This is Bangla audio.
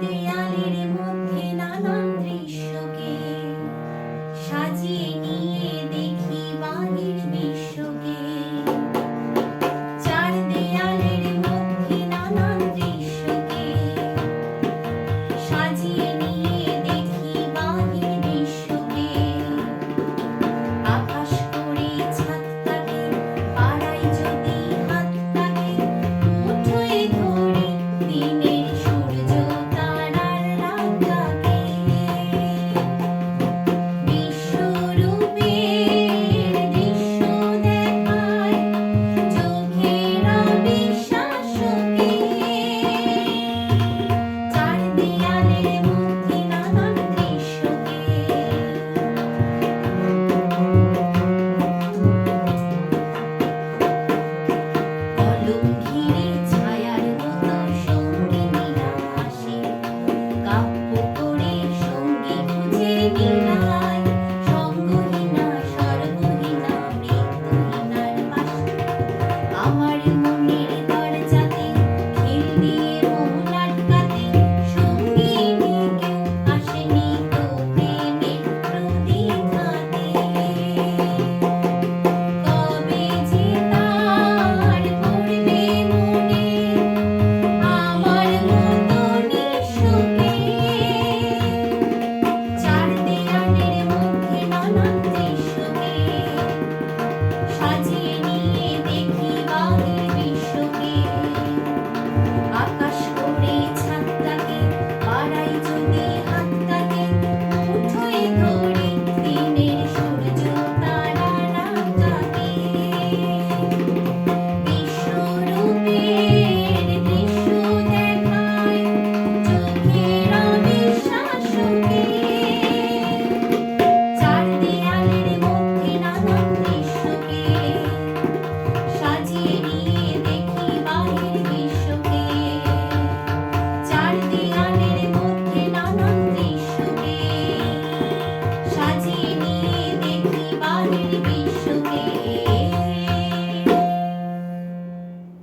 দেয়ালের মধ্যে নানান দৃশ্যকে You.